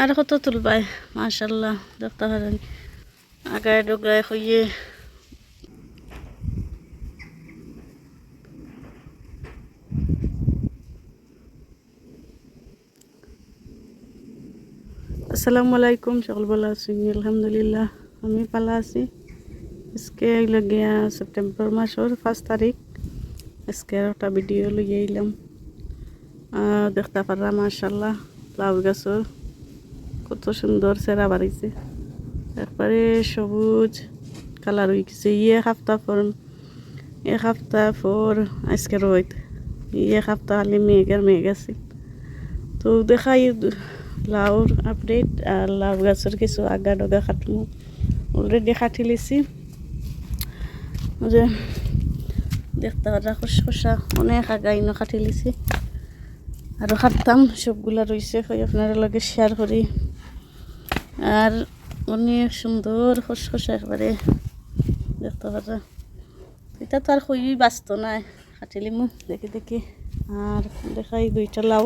আর কত তুলবাই মাশাল্লাহ দেখতে পারেন। আগায় ডোগায় হইয়ে। আসসালামু আলাইকুম সকল ভালো আছি আলহামদুলিল্লাহ আমি ভালো আছি। আজকে লগিয়া সেপ্টেম্বর মাসের পাঁচ তারিখ। আজকে একটা ভিডিও লইয়া আহ, দেখতে পারলাম মাশাল্লাহ লাউ গাছের। কত সুন্দর চেরা বাড়িছে একবারে সবুজ কালার হয়ে গেছে। ইয়ে সপ্তাহ পর এক সপ্তাহ পর আজকে রোদ। ইয়ে সপ্তাহ খালি মেঘের মেঘ আছে। তো দেখাই লাউর আপডেট আর লাউ গাছের কিছু আগা ডগা কাটমু। অলরেডি কাটি লিছি। যে দেখতে পারা খসখসা অনেক আগা ইনো কাটি লিছি। আর খাটতাম সবগুলা রয়েছে কই আপনার লগে শেয়ার করি। আর অনেক সুন্দর খসখসা একবারে, দেখতে পারা। এটা তো আর খুবই ব্যস্ত নাই কাটিলি মু দেখি দেখি। আর দেখাই দুইটা লাউ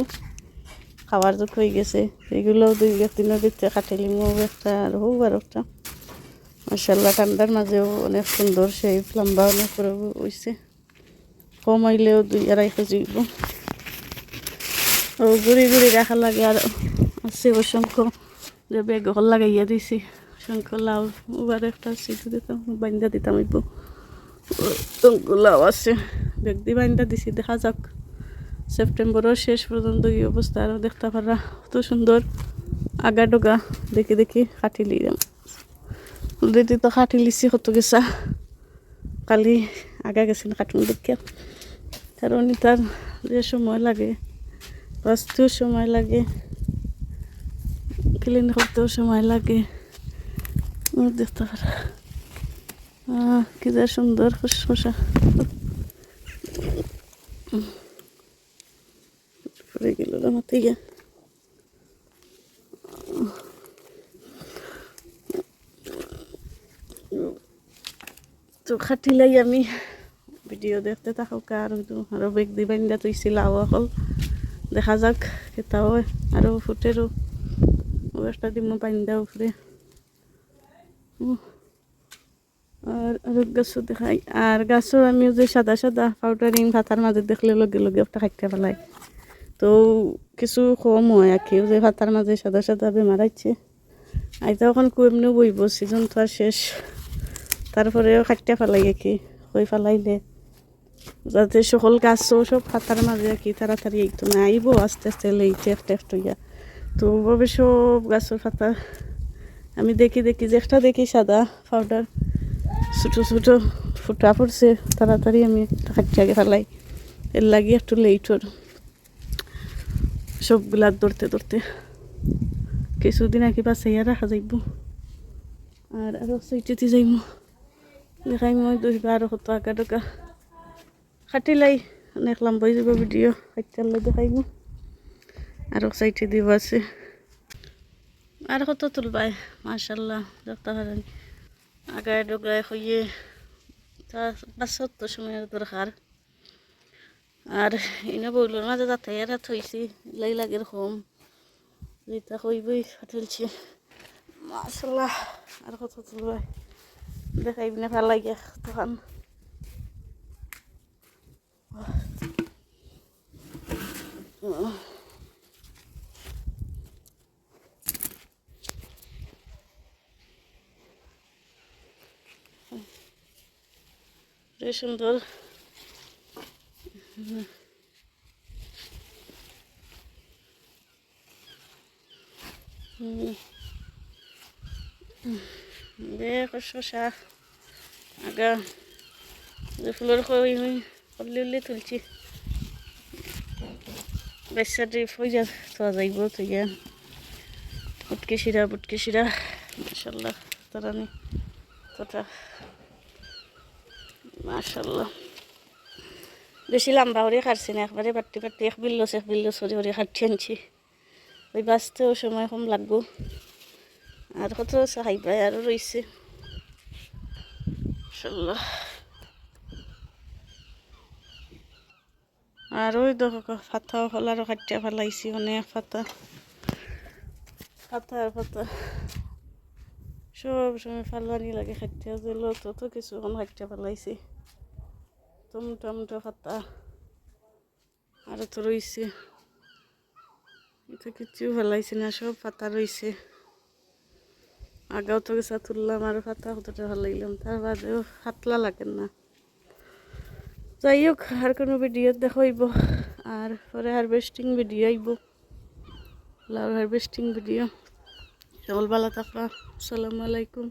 খাওয়ার যোগ হয়ে গেছে। এগুলো দুই তিনের ভিতরে কাটিলি মু একটা আর হোক আর একটা। মার্শাল্লাহ ঠান্ডার মাঝেও অনেক সুন্দর, সেই লম্বা অনেক করে হয়েছে কম হইলেও দুই আড়াই কেজি ও, গুড়ি গুড়ি রাখা লাগে আর আছে অসংখ্য। যে বেগ হল লাগাইয়া দিছি। অসংখ্য লাউ ওবার একটা সিটু দিতাম বান্ধা দিতাম হইব অসংখ্য লাউ আছে। বেগ দি বান্ধা দিছি, দেখা যাক। সেপ্টেম্বরের শেষ পর্যন্ত এই অবস্থা আরও দেখতে পারা কত সুন্দর আগা ডগা, দেখি দেখি কাটি লিলাম অলরেডি তো কাটি লিছি কত গেছা। কালি আগা গেছিল কাটুন দেখে কারণ তার যে সময় লাগে বাঁচতেও সময় লাগে। ক্লিন করতেও সময় লাগে দেখতে পারা কি যে সুন্দর খুশখুশা পড়ে গেল আমার থেকে তো খাটিলাই আমি ভিডিও দেখতে থাকুক আর আরও বেগ দি বান্ধা তুইছিল অকল দেখা যাক কেতাও আরও ফুটেরও একটা দিম বান্ধা উপরে। উহ, আর আর গাছও দেখাই। আর গাছও আমি যে সাদা সাদা পাউডারিং ভাতার মাঝে দেখলে লগে লগে একটা খাইতে পেলাই। তো কিছু কম হয় আর কেউ যে ভাতার মাঝে সাদা সাদা বেমার আছে। আইতা এখন কুয়েমনি বইব সিজন তো আর শেষ। তারপরেও খাইতে ফেলাই কি কই ফেলাইলে যাতে সকল গাছও সব পাতার মাঝে আর কি তাড়াতাড়ি এইতো না আইব আস্তে আস্তে লেইতে একটা একটা ইয়া তো ওভাবে সব গাছের পাতা আমি দেখি দেখি যে একটা দেখি সাদা পাউডার ছোটো ছোটো ফুটা পড়ছে, তাড়াতাড়ি আমি একটা খাইতে আগে ফেলাই। এর লাগি একটু লেইটর, সবগুলা ধরতে ধরতে। কিছুদিন আগে বাঁচাইয়া রাখা যাইব। আর আরও সাইটেতে যাইব। দেখাই মই দুইবা আরও কত আঁকা টকা খাটিলাই অনেক লম্বা হয়ে যাব ভিডিও খাইতে দেখাইব। আরও সাইটে দিব আছে। আর কত তুলবাই? মাশাল্লাহ দেখতে পারেন আগায় ডগায় হইয়ে তা বাসত তো সময়ের দরকার। আর এনে বইলোর মাঝে যাতে এরা থইছি লাই লাগের কম যেটা কইবই খাটিলছে মাশাল্লাহ আর কত তুলবাই? দেখাই না ভালো লাগে তখন। বেশ সুন্দর। শশা আগা ফুলের খই হই উল্লি উল্লি তুলছি। বেসা ড্রিপ হয়ে যা থা যাইব তুইয়া বুটকে শিরা বুটকে শিরা মাশাল্লাহ তারানি তোটা মাশাল্লাহ বেশি লম্বা করে কাটছি না একবারে পাট্টি পাট্টি এক বিল্লস এক বিল্লস করে করে কাটছি আনছি। ওই বাঁচতেও সময় কম লাগবো। আর কত চাহিবাই আরও রয়েছে মাশাল্লাহ আর ওই দেখো ফাতাও ফলারও কাটিয়া ফেলাইছি, অনেক ফাতা। পাতা আর পাতা সব সময় ফালবানি লাগে খাইতে, যে লত তো কিছু এখন খাইতে ফেলাইছি। টমটো টমটো পাতা আরও তো রইছে এটা কিচ্ছু ফেলাইছি না সব পাতা রইছে আগাও তো গেছা তুললাম আর পাতা কতটা ফেলাইলাম তার বাদেও হাতলা লাগেন না। যাই হোক আর কোনো ভিডিও দেখাইব। আর পরে হারভেস্টিং ভিডিও আইব। লাউ হারভেস্টিং ভিডিও সকল ভালো থাকবা আসসালামু আলাইকুম।